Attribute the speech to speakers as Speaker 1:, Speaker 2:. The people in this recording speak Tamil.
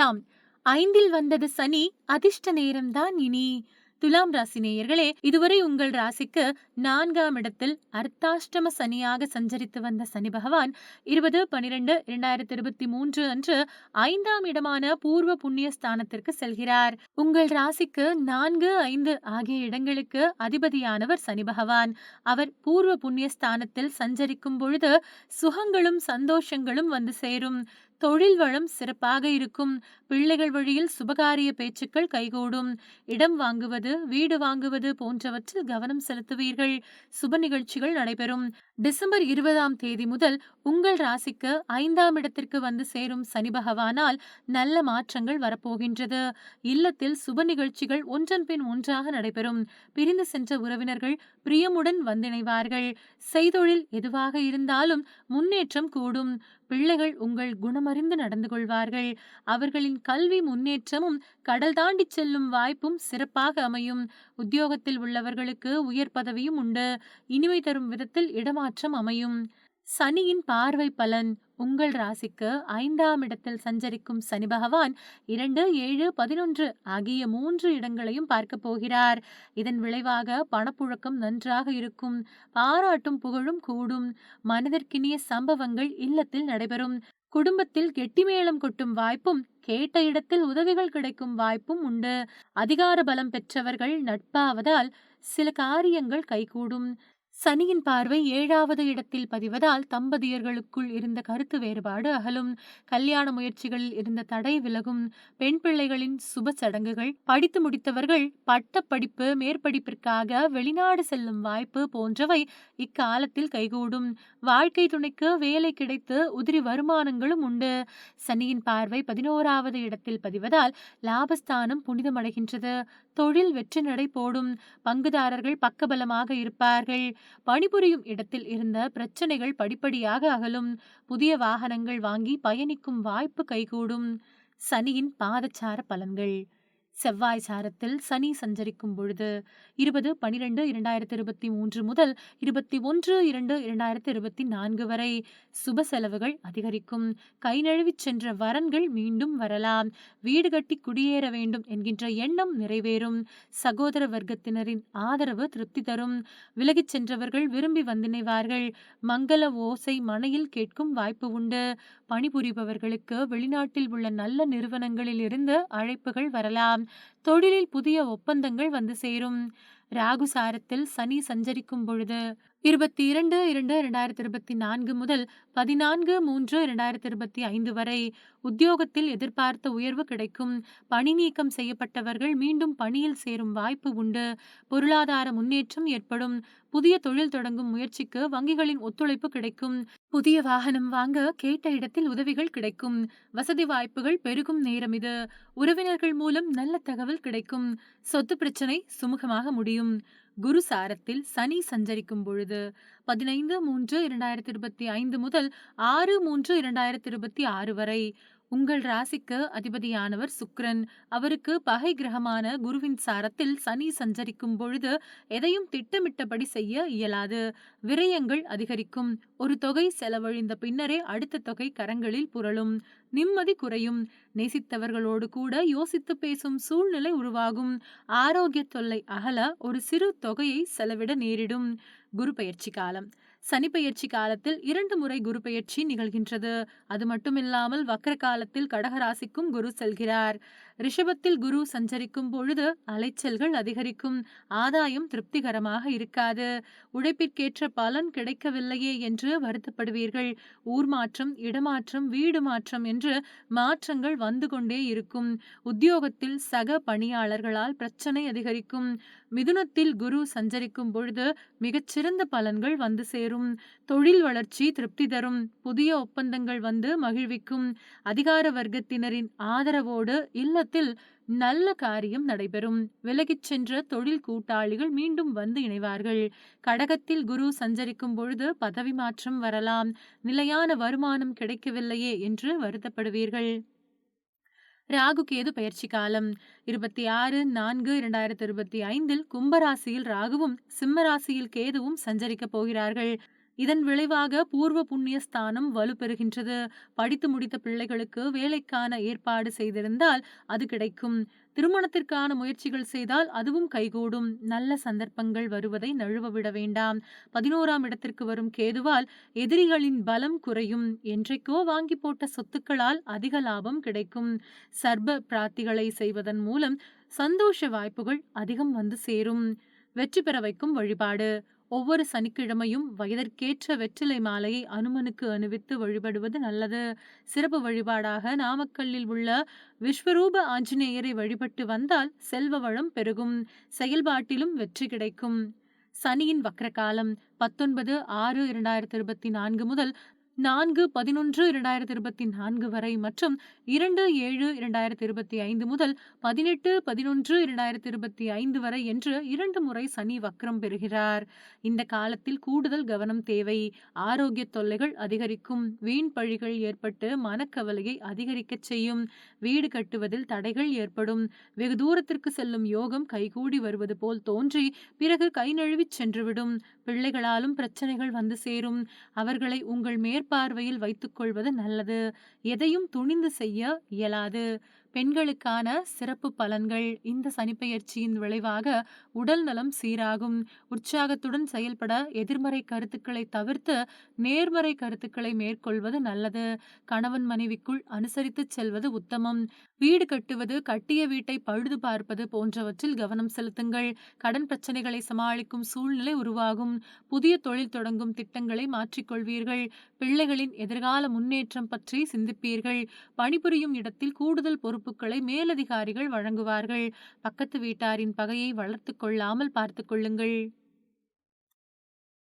Speaker 1: துலாம். ஐந்தில் வந்தது சனி அதிர்ஷ்ட நேரம்தான் இனி. துலாம் ராசி நேயர்களே இதுவரை உங்கள் ராசிக்கு நான்காம் இடத்தில் அர்த்தாஷ்டம சனியாக சஞ்சரித்து வந்த சனி பகவான் இருபது பனிரெண்டு இரண்டாயிரத்தி இருபத்தி மூன்று அன்று ஐந்தாம் இடமான பூர்வ புண்ணிய ஸ்தானத்திற்கு செல்கிறார். உங்கள் ராசிக்கு நான்கு ஐந்து ஆகிய இடங்களுக்கு அதிபதியானவர் சனி பகவான். அவர் பூர்வ புண்ணிய ஸ்தானத்தில் சஞ்சரிக்கும் பொழுது சுகங்களும் சந்தோஷங்களும் வந்து சேரும். தொழில் வளம் சிறப்பாக இருக்கும். பிள்ளைகள் வழியில் சுபகாரிய பேச்சுக்கள் கைகூடும். இடம் வாங்குவது வீடு வாங்குவது போன்றவற்றில் கவனம் செலுத்துவீர்கள். சுப நிகழ்ச்சிகள் நடைபெறும். டிசம்பர் இருபதாம் தேதி முதல் உங்கள் ராசிக்கு ஐந்தாம் இடத்திற்கு வந்து சேரும் சனி பகவானால் நல்ல மாற்றங்கள் வரப்போகின்றது. இல்லத்தில் சுப நிகழ்ச்சிகள் ஒன்றன் பின் ஒன்றாக நடைபெறும். பிரிந்து சென்ற உறவினர்கள் பிரியமுடன் வந்திணைவார்கள். செய்தொழில் எதுவாக இருந்தாலும் முன்னேற்றம் கூடும். பிள்ளைகள் உங்கள் குணமறிந்து நடந்து கொள்வார்கள். அவர்களின் கல்வி முன்னேற்றமும் கடல் தாண்டி செல்லும் வாய்ப்பும் சிறப்பாக அமையும். உத்தியோகத்தில் உள்ளவர்களுக்கு உயர் பதவியும் உண்டு. இனிமை தரும் விதத்தில் இடமாற்றம் அமையும். சனியின் பார்வை பலன். உங்கள் ராசிக்கு ஐந்தாம் இடத்தில் சஞ்சரிக்கும் சனி பகவான் இரண்டு ஏழு பதினொன்று ஆகிய மூன்று இடங்களையும் பார்க்க போகிறார். இதன் விளைவாக பணப்புழக்கம் நன்றாக இருக்கும். பாராட்டும் புகழும் கூடும். மனதிற்கினிய சம்பவங்கள் இல்லத்தில் நடைபெறும். குடும்பத்தில் கெட்டிமேளம் கொட்டும் வாய்ப்பும் கேட்ட இடத்தில் உதவிகள் கிடைக்கும் வாய்ப்பும் உண்டு. அதிகார பலம் பெற்றவர்கள் நட்பாவதால் சில காரியங்கள் கைகூடும். சனியின் பார்வை ஏழாவது இடத்தில் பதிவதால் தம்பதியர்களுக்குள் இருந்த கருத்து வேறுபாடு அகலும். கல்யாண முயற்சிகளில் இருந்த தடை விலகும். பெண் பிள்ளைகளின் சுப சடங்குகள் படித்து முடித்தவர்கள் பட்ட படிப்பு மேற்படிப்பிற்காக வெளிநாடு செல்லும் வாய்ப்பு போன்றவை இக்காலத்தில் கைகூடும். வாழ்க்கை துணைக்கு வேலை கிடைத்து உதிரி வருமானங்களும் உண்டு. சனியின் பார்வை பதினோராவது இடத்தில் பதிவதால் லாபஸ்தானம் புனிதமடைகின்றது. தொழில் வெற்றி நடை போடும் பங்குதாரர்கள் பக்கபலமாக இருப்பார்கள். பணிபுரியும் இடத்தில் இருந்த பிரச்சனைகள் படிப்படியாக அகலும். புதிய வாகனங்கள் வாங்கி பயணிக்கும் வாய்ப்பு கைகூடும். சனியின் பாதச்சார பலன்கள். செவ்வாய் சாரத்தில் சனி சஞ்சரிக்கும் பொழுது இருபது பனிரெண்டு இரண்டாயிரத்தி இருபத்தி மூன்று முதல் இருபத்தி ஒன்று இரண்டு இரண்டாயிரத்தி இருபத்தி நான்கு வரை சுப செலவுகள் அதிகரிக்கும். கை நழுவிச் சென்ற வரன்கள் மீண்டும் வரலாம். வீடு கட்டி குடியேற வேண்டும் என்கின்ற எண்ணம் நிறைவேறும். சகோதர வர்க்கத்தினரின் ஆதரவு திருப்தி தரும். விலகிச் சென்றவர்கள் விரும்பி வந்திணைவார்கள் மங்கள ஓசை மனையில் கேட்கும் வாய்ப்பு உண்டு. பணிபுரிபவர்களுக்கு வெளிநாட்டில் உள்ள நல்ல நிறுவனங்களில் இருந்து அழைப்புகள் வரலாம். தொழிலில் புதிய ஒப்பந்தங்கள் வந்து சேரும். ராகு சாரத்தில் சனி சஞ்சரிக்கும் பொழுது இருபத்தி இரண்டு இரண்டு இரண்டாயிரத்தி இருபத்தி நான்கு முதல் பதினான்கு மூன்று இரண்டாயிரத்தி இருபத்தி ஐந்து வரை உத்தியோகத்தில் எதிர்பார்த்த உயர்வு கிடைக்கும். பணி நீக்கம் செய்யப்பட்டவர்கள் மீண்டும் பணியில் சேரும் வாய்ப்பு உண்டு. பொருளாதார முன்னேற்றம் ஏற்படும். புதிய தொழில் தொடங்கும் முயற்சிக்கு வங்கிகளின் ஒத்துழைப்பு கிடைக்கும். புதிய வாகனம் வாங்க கேட்ட இடத்தில் உதவிகள் கிடைக்கும். வசதி வாய்ப்புகள் பெருகும் நேரம் இது. உறவினர்கள் மூலம் நல்ல தகவல் கிடைக்கும். சொத்து பிரச்சனை சுமூகமாக முடியும். குரு சாரத்தில் சனி சஞ்சரிக்கும் பொழுது பதினைந்து மூன்று இரண்டாயிரத்தி இருபத்தி ஐந்து முதல் ஆறு மூன்று இரண்டாயிரத்தி இருபத்தி ஆறு வரை உங்கள் ராசிக்கு அதிபதியானவர் சுக்ரன். அவருக்கு பகை கிரகமான குருவின் சாரத்தில் சனி சஞ்சரிக்கும் பொழுது எதையும் திட்டமிட்டபடி செய்ய இயலாது. விரயங்கள் அதிகரிக்கும். ஒரு தொகை செலவழிந்த பின்னரே அடுத்த தொகை கரங்களில் புரளும். நிம்மதி குறையும். நேசித்தவர்களோடு கூட யோசித்து பேசும் சூழ்நிலை உருவாகும். ஆரோக்கிய தொல்லை அகல ஒரு சிறு தொகையை செலவிட நேரிடும். குரு பயிற்சி காலம். சனிப்பெயர்ச்சி காலத்தில் இரண்டு முறை குரு பெயர்ச்சி நிகழ்கின்றது. அது மட்டுமில்லாமல் வக்ர காலத்தில் கடகராசிக்கும் குரு செல்கிறார். ரிஷபத்தில் குரு சஞ்சரிக்கும் பொழுது அலைச்சல்கள் அதிகரிக்கும். ஆதாயம் திருப்திகரமாக இருக்காது. உழைப்பிற்கேற்ற பலன் கிடைக்கவில்லையே என்று வருத்தப்படுவீர்கள். ஊர் மாற்றம் இடமாற்றம் வீடு மாற்றம் என்று மாற்றங்கள் வந்து கொண்டே இருக்கும். உத்தியோகத்தில் சக பணியாளர்களால் பிரச்சனை அதிகரிக்கும். மிதுனத்தில் குரு சஞ்சரிக்கும் பொழுது மிகச்சிறந்த பலன்கள் வந்து சேரும். தொழில் வளர்ச்சி திருப்தி தரும். புதிய ஒப்பந்தங்கள் வந்து மகிழ்விக்கும். அதிகார வர்க்கத்தினரின் ஆதரவோடு இல்ல இல்லத்தில் நல்ல காரியம் நடைபெறும். விலகிச் சென்ற தொழில் கூட்டாளிகள் மீண்டும் வந்து இணைவார்கள். கடகத்தில் குரு சஞ்சரிக்கும் பொழுது பதவி மாற்றம் வரலாம். நிலையான வருமானம் கிடைக்கவில்லையே என்று வருத்தப்படுவீர்கள். ராகு கேது பயிற்சி காலம். இருபத்தி ஆறு நான்கு இரண்டாயிரத்தி இருபத்தி ஐந்தில் கும்பராசியில் ராகுவும் சிம்ம ராசியில் கேதுவும் சஞ்சரிக்கப் போகிறார்கள். இதன் விளைவாக பூர்வ புண்ணிய ஸ்தானம் வலுப்பெறுகின்றது. படித்து முடித்த பிள்ளைகளுக்கு வேலைக்கான ஏற்பாடு செய்திருந்தால் அது கிடைக்கும். திருமணத்திற்கான முயற்சிகள் செய்தால் அதுவும் கைகூடும். நல்ல சந்தர்ப்பங்கள் வருவதை நழுவ விட வேண்டாம். பதினோராம் இடத்திற்கு வரும் கேதுவால் எதிரிகளின் பலம் குறையும். என்றைக்கோ வாங்கி போட்ட சொத்துக்களால் அதிக லாபம் கிடைக்கும். சர்ப பிரார்த்திகளை செய்வதன் மூலம் சந்தோஷ வாய்ப்புகள் அதிகம் வந்து சேரும். வெற்றி பெற வைக்கும் வழிபாடு. ஒவ்வொரு சனிக்கிழமையும் வயதிற்கேற்ற வெற்றிலை மாலையை அனுமனுக்கு அணிவித்து வழிபடுவது நல்லது. சிறப்பு வழிபாடாக நாமக்கல்லில் உள்ள விஸ்வரூப ஆஞ்சநேயரை வழிபட்டு வந்தால் செல்வ வளம் பெருகும். செயல்பாட்டிலும் வெற்றி கிடைக்கும். சனியின் வக்ரகாலம் பத்தொன்பது ஆறு இரண்டாயிரத்தி இருபத்தி நான்கு முதல் நான்கு பதினொன்று இரண்டாயிரத்தி இருபத்தி நான்கு வரை மற்றும் இரண்டு ஏழு இரண்டாயிரத்தி இருபத்தி ஐந்து முதல் பதினெட்டு பதினொன்று இரண்டாயிரத்தி இருபத்தி ஐந்து வரை என்று இரண்டு முறை சனி வக்ரம் பெறுகிறார். இந்த காலத்தில் கூடுதல் கவனம் தேவை. ஆரோக்கிய தொல்லைகள் அதிகரிக்கும். வீண் பழிகள் ஏற்பட்டு மனக்கவலையை அதிகரிக்கச் செய்யும். வீடு கட்டுவதில் தடைகள் ஏற்படும். வெகு தூரத்திற்கு செல்லும் யோகம் கைகூடி வருவது போல் தோன்றி பிறகு கை நழுவிச் சென்றுவிடும். பிள்ளைகளாலும் பிரச்சனைகள் வந்து சேரும். அவர்களை உங்கள் மேற்பார்வையில் வைத்துக்கொள்வது நல்லது. எதையும் துணிந்து செய்ய இயலாது. பெண்களுக்கான சிறப்பு பலன்கள் இந்த சனிப்பெயர்ச்சியின் விளைவாக உடல் நலம் சீராகும். உற்சாகத்துடன் செயல்பட எதிர்மறை கருத்துக்களை தவிர்த்து நேர்மறை கருத்துக்களை மேற்கொள்வது நல்லது. கணவன் மனைவிக்குள் அனுசரித்து செல்வது உத்தமம். வீடு கட்டுவது கட்டிய வீட்டை பழுது பார்ப்பது போன்றவற்றில் கவனம் செலுத்துங்கள். கடன் பிரச்சனைகளை சமாளிக்கும் சூழ்நிலை உருவாகும். புதிய தொழில் தொடங்கும் திட்டங்களை மாற்றிக்கொள்வீர்கள் பிள்ளைகளின் எதிர்கால முன்னேற்றம் பற்றி சிந்திப்பீர்கள். பணிபுரியும் இடத்தில் கூடுதல் பொறுப்புகளை மேலதிகாரிகள் வழங்குவார்கள். பக்கத்து வீட்டாரின் பகையை வளர்த்து கொள்ளாமல் பார்த்து கொள்ளுங்கள்.